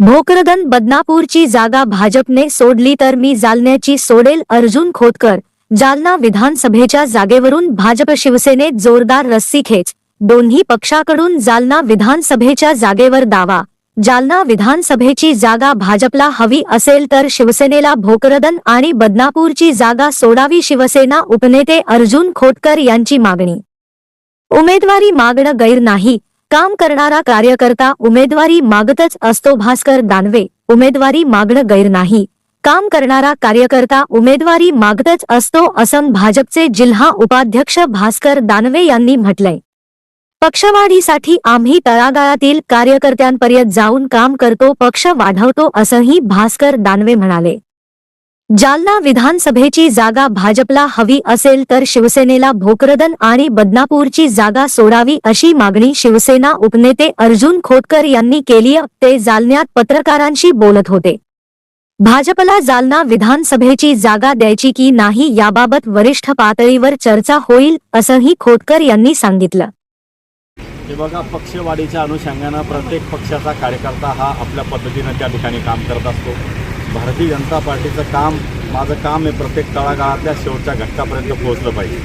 भोकरदन बदनापूरची जागा भाजपने सोडली तर मी जालन्याची सोडेल अर्जुन खोतकर. जालना विधानसभेच्या जागेवरून भाजप शिवसेनेत जोरदार रस्सीखेच दोन्ही पक्षाकडून जालना विधानसभेच्या जागेवर दावा. जालना विधानसभेची जागा भाजपला हवी असेल तर शिवसेनेला भोकरदन आणि बदनापूरची जागा सोडावी शिवसेना उपनेते अर्जुन खोतकर यांची मागणी. उमेदवारी मागणं गैर नाही. काम करणारा कार्यकर्ता उमेदवारी मागतच असतो भास्कर दानवे. उमेदवारी मागणं गैर नाही. काम करणारा कार्यकर्ता उमेदवारी मागतच असतो असं भाजपचे जिल्हा उपाध्यक्ष भास्कर दानवे यांनी म्हटलंय. पक्षवाढीसाठी आम्ही तळागाळातील कार्यकर्त्यांपर्यंत जाऊन काम करतो पक्ष वाढवतो असंही भास्कर दानवे म्हणाले. जालना विधानसभेची जागा भाजपला हवी असेल तर शिवसेनेला भोकरदन आणि बदनापूरची जागा सोडावी अशी मागणी शिवसेना उपनेते अर्जुन खोतकर यांनी केली ते जालन्यात पत्रकारांशी बोलत होते. भाजपला जालना विधानसभेची जागा द्यायची की नाही याबाबत वरिष्ठ पातळीवर चर्चा होईल असंही खोतकर यांनी सांगितलं. हे बघा पक्षवाढीच्या अनुषंगानं प्रत्येक पक्षाचा कार्यकर्ता हा आपल्या पद्धतीनं त्या ठिकाणी काम करत असतो. भारतीय जनता पार्टीचं काम माझं काम हे प्रत्येक तळागाळातल्या शेवटच्या घटकापर्यंत पोहोचलं पाहिजे.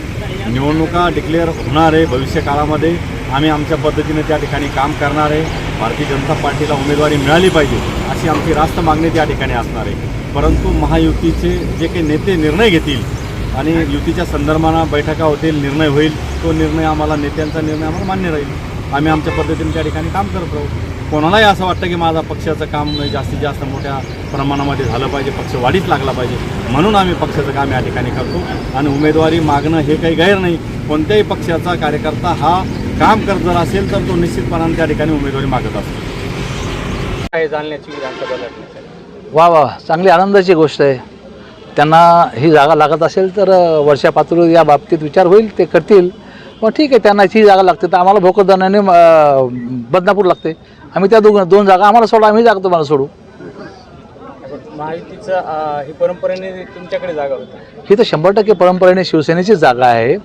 निवडणुका डिक्लेअर होणार आहे भविष्य काळामध्ये. आम्ही आमच्या पद्धतीने त्या ठिकाणी काम करणार आहे. भारतीय जनता पार्टीला उमेदवारी मिळाली पाहिजे अशी आमची रास्त मागणी त्या ठिकाणी असणार आहे. परंतु महायुतीचे जे काही नेते निर्णय घेतील आणि युतीच्या संदर्भानं बैठका होतील निर्णय होईल तो निर्णय आम्हाला नेत्यांचा निर्णय आम्हाला मान्य राहील. आम्ही आमच्या पद्धतीने त्या ठिकाणी काम करत राहू. कोणालाही असं वाटतं की माझा पक्षाचं काम जास्तीत जास्त मोठ्या प्रमाणामध्ये झालं पाहिजे पक्ष वाढीच लागला पाहिजे म्हणून आम्ही पक्षाचं काम या ठिकाणी करतो. आणि उमेदवारी मागणं हे काही गैर नाही. कोणत्याही पक्षाचा कार्यकर्ता हा काम करत जर असेल तर तो निश्चितपणाने त्या ठिकाणी उमेदवारी मागत असतो. काय विधानसभा लढण्यासाठी. वा वा चांगली आनंदाची गोष्ट आहे. त्यांना ही जागा लागत असेल तर वर्षा पातळीवर या बाबतीत विचार होईल ते करतील. मग ठीक आहे त्यांना ही जागा लागते. तर आम्हाला भोकरदनाने बदनापूर लागते. आम्ही त्या दोन दोन जागा आम्हाला सोडा आम्ही जागा तुम्हाला सोडू. महायुतीचं ही परंपरेने तुमच्याकडे जागा होती. ही तर शंभर टक्के परंपरेने शिवसेनेची जागा आहे.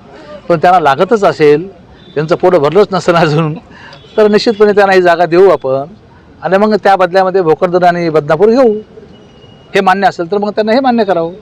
पण त्यांना लागतच असेल त्यांचं पोटं भरलंच नसेल अजून तर निश्चितपणे त्यांना ही जागा देऊ आपण. आणि मग त्या बदल्यामध्ये भोकरदन आणि बदनापूर घेऊ. हे मान्य असेल तर मग त्यांना हे मान्य करावं.